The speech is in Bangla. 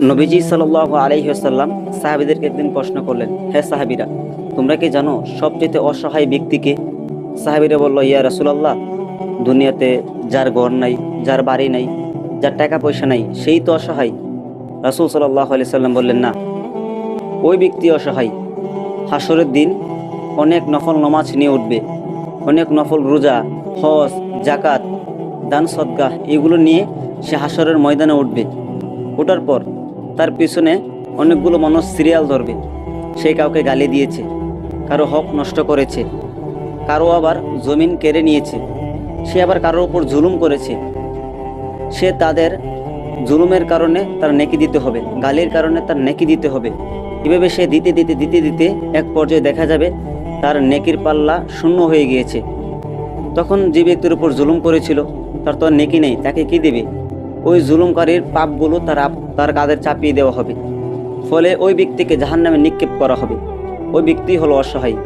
নবীজি সাল আলহিহাসাল্লাম সাহাবিদেরকে একদিন প্রশ্ন করলেন, হে সাহাবিরা, তোমরা কি জানো সবচেয়ে অসহায় ব্যক্তিকে? সাহাবিরা বলল, ইয়া রাসুলাল্লাহ, দুনিয়াতে যার ঘর নাই, যার বাড়ি নাই, যার টাকা পয়সা নাই, সেই তো অসহায়। রাসুল সাল্লাহ আলি সাল্লাম বললেন, না, ওই ব্যক্তি অসহায়। হাসরের দিন অনেক নফল নমাজ নিয়ে উঠবে, অনেক নফল রোজা, হজ জাকাত দান সদ্গা এগুলো নিয়ে সে হাসরের ময়দানে উঠবে। ওঠার পর তার পিছনে অনেকগুলো মানুষ সিরিয়াল ধরবে। সে কাউকে গালি দিয়েছে, কারও হক নষ্ট করেছে, কারও আবার জমিন কেড়ে নিয়েছে। সে আবার কারোর উপর জুলুম করেছে। সে তাদের জুলুমের কারণে তার নেকি দিতে হবে, গালির কারণে তার নেকি দিতে হবে। এভাবে সে দিতে দিতে দিতে দিতে এক পর্যায়ে দেখা যাবে তার নেকির পাল্লা শূন্য হয়ে গিয়েছে। তখন যে ব্যক্তির উপর জুলুম করেছিল, তার তো নেকি নেই, তাকে কি দেবে? ওই জুলুমকারীর পাপগুলো তারা তার কাঁধে চাপিয়ে দেওয়া হবে। ফলে ওই ব্যক্তিকে জাহান নামে নিক্ষেপ করা হবে। ওই ব্যক্তি হলো অসহায়।